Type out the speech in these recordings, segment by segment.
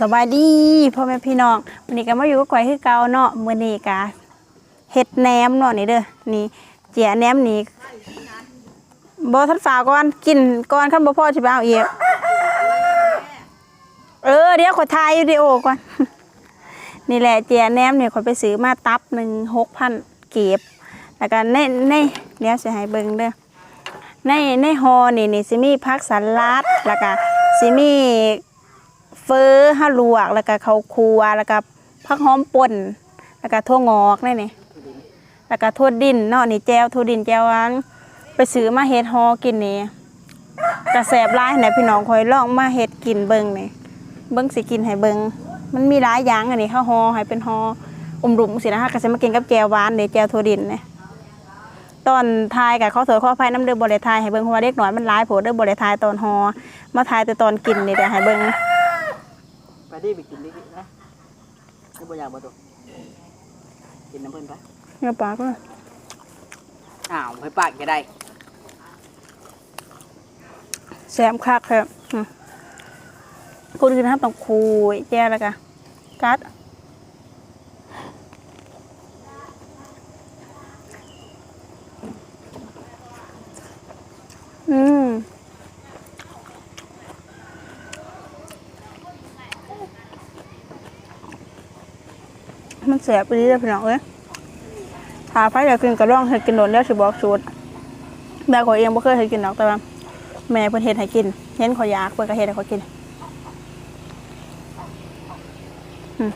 สบายดีพ่อแม่พี่น้องวันนี้ก็มาอยู่กับก๋วยคือเก่าเนาะมื้อนี้ก็เฮ็ดแหนมเนาะนี่เด้อนี่เจียแหนมนี่บ่ทันฝากก่อนกินก่อนคันบ่พอสิไปเอาอีกเออเดี๋ยวขอถ่ายวิดีโอก่อนนี่แหละเจียแหนมเนี่ยขอยไปซื้อมาตับหนึ่งหกพันเก็บแล้วก็ในในเดี๋ยวสิให้เบิ่งเด้อในในหอนี่นี่สิมีผักสลัดแล้วก็สิมี เฟอห้าลวกแล้วก็ข้าวคั่วแล้วก็ผักหอมป่นแล้วก็ถั่วงอกนี่นี่แล้วก็ถั่วดินเนาะนี่แจวถั่วดินแจวหวานไปซื้อมาเฮ็ดฮอกินนี่กระแสบร้ายไหนพี่น้องคอยลองมาเฮ็ดกินเบิ่งนี่เบิ่งสิกินให้เบิ่งมันมีหลายอย่างอันนี้ข้าวฮอให้เป็นฮออุ่มรุมสินะคะก็สิมากินกับแจวหวานเด้แจวถั่วดินนี่ตอนทายกับข้าสวยข้าไผ่น้ำเดือบริทายให้เบิ่งเพราะว่าเด็กหน้อยมันหลายโผล่เดือบริทายตอนฮอมาทายแต่ตอนกินนี่เดี๋ยวให้เบิ่ง ไปดิไปกินดินะนี่บ่อยากบ่ตัวกินน้ำเพิ่นไปเงาปลาก็อ้าวไปปากก็ได้แซมคักครับคนกินนะครับต้องคุยแจ้แล้วกันกัด มันแสบไปดีเลยพี่น้องเอ้ยถ้าไฟอยากกินก็ลองเห็ดกินโดนแล้วสิบอกสูตรแม่ก็เองบ่เคยเห็ดกินหรอกแต่ว่าแม่เพิ่นเฮ็ดให้กิน เห็นขอยอยากเพิ่นก็เฮ็ดให้ขอยกินอืม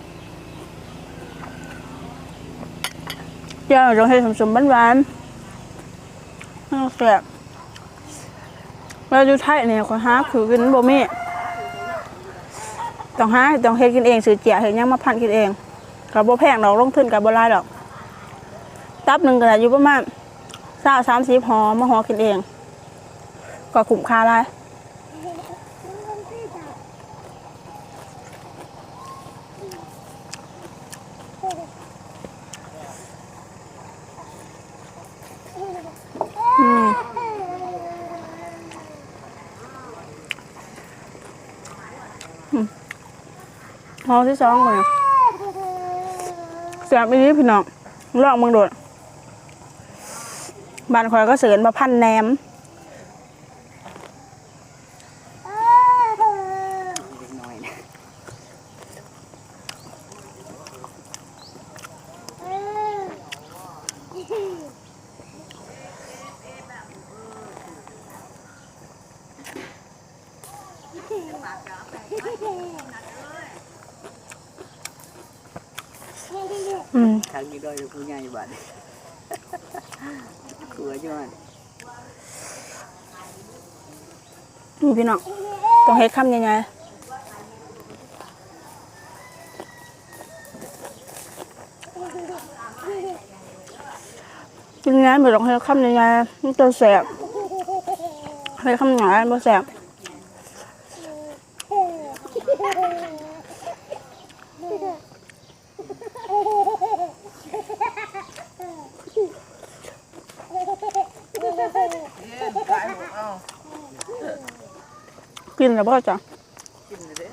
เจ้าต้องเฮ็ดสมๆหวานๆน่าแซ่บแล้วอยู่ไทยเนี่ยขอยหาคือกินบ่มีต้องหาต้องเฮ็ดกินเองซื้อเจียเฮ็ดยังมาพันกินเอง ก็บ่แพงดอกลงทุนก็บ่หลายดอก ตับหนึ่งก็อยู่ประมาณ20 30ห่อมาห่อกินเอง ก็คุ้มค่าได้อืมอืมห้อที่สองก่อน นะเสียบอีนี้พี่น้องลอกมืองโดดบ้านคอยก็เสือนมาพันแหนม เล็กน้ อยนะอืมทางนี้ด้วยผู้ใหญ่บ้านกลัวอยู่มันนี่พี่น้องต้องเฮ็ดคำยังไงกินงานไม่ต้องเฮ็ดคำยังไงมันจะแสบเฮ็ดคำยังไงบ่แสบ กินแล้วบ่จ้ะกินเลยเด้อ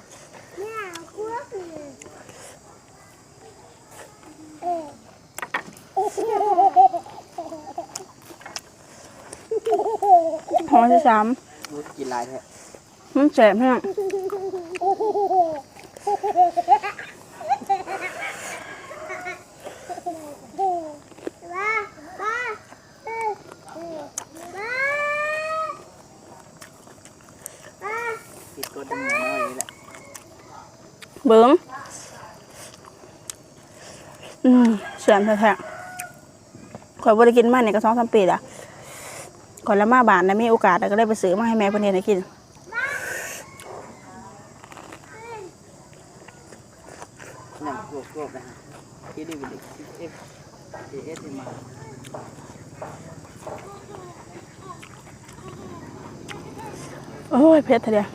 หอที่สามรู้กินหลายแท้มันแสบแห้ง ติดกดน้ำหมูน้อยนี่แหละ เบิ้งอืมแสบแท้ๆข่อยบ่ได้กินมาเนี่ยก็สองสามปีละก่อนละมาบานนะมีโอกาสก็ได้ไปซื้อมาให้แม่เพิ่นเฮ็ดให้กินนั่งกลัวกลัวนะฮะคิดดิวิดิเอฟเอสมาโอ้ยเผ็ดเถอะเดียว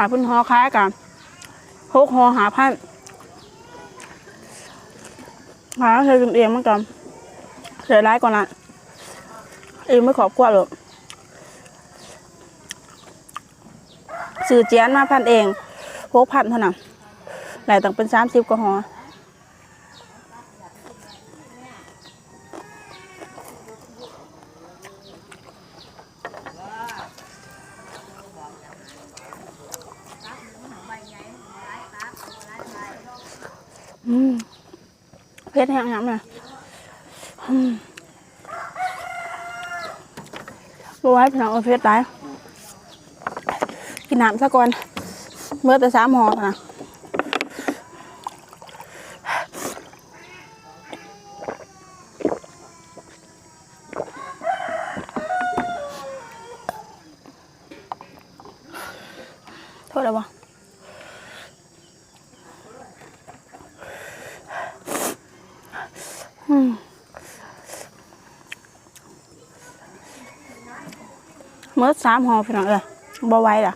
ายเพิ่นหอคล้ายกันหกหอหาพันหาเธอกินเองเหมือนกันเสียร้ายกว่านั้นเองไม่ขอบกว่าหรอกสื่อเจียนมาพันเองหกพันเท่านั้นหลายต่างเป็นสามสิบกว่าหอ เพชรแห้งๆเลยอืมบัวไว้พี่น้องเอาเพชรได้กินน้ำซะก่อนเมื่อแต่สามหอเท่านะโทษแล้วบ่ เมื่อสามหอพี่น้องเอ้ยบ่ไหว้ล่ะ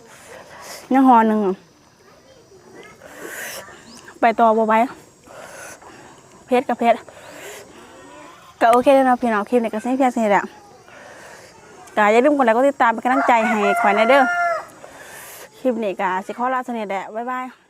ยังหอหนึ่งไปต่อบ่ไหว้เพชรกับเพชรก็โอเคแล้วนะพี่น้องคลิปนี้ก็เส้นเพียงเส้นแหละก็อย่าลืมกดไลค์กดติดตามเป็นกำลังใจให้ขวัญในเด้อคลิปนี้ก็สิขอลาสนิทแหละบ๊ายบาย